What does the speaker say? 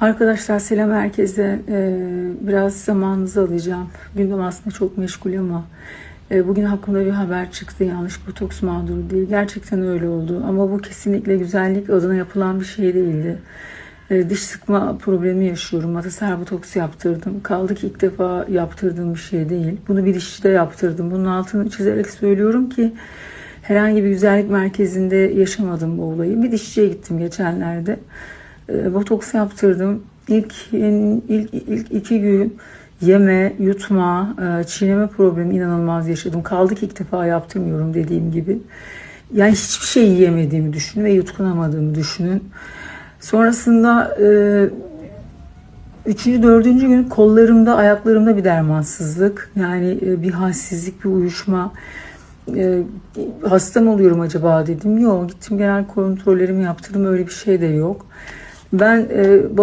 Arkadaşlar selam herkese. Ee, biraz zamanınızı alacağım. Gündem aslında çok meşgul ama e, bugün hakkımda bir haber çıktı. Yanlış botoks mağduru değil. Gerçekten öyle oldu. Ama bu kesinlikle güzellik adına yapılan bir şey değildi. E, diş sıkma problemi yaşıyorum. Mataser botoks yaptırdım. Kaldı ki ilk defa yaptırdığım bir şey değil. Bunu bir dişçide yaptırdım. Bunun altını çizerek söylüyorum ki herhangi bir güzellik merkezinde yaşamadım bu olayı. Bir dişçiye gittim geçenlerde. E, botoks yaptırdım. İlk, ilk, ilk iki gün yeme, yutma, e, çiğneme problemi inanılmaz yaşadım. Kaldı ki ilk defa yaptırmıyorum dediğim gibi. Yani hiçbir şey yiyemediğimi düşünün ve yutkunamadığımı düşünün. Sonrasında e, üçüncü, dördüncü gün kollarımda, ayaklarımda bir dermansızlık. Yani e, bir halsizlik, bir uyuşma. Hasta mı oluyorum acaba dedim. Yok gittim genel kontrollerimi yaptırdım öyle bir şey de yok. Ben e,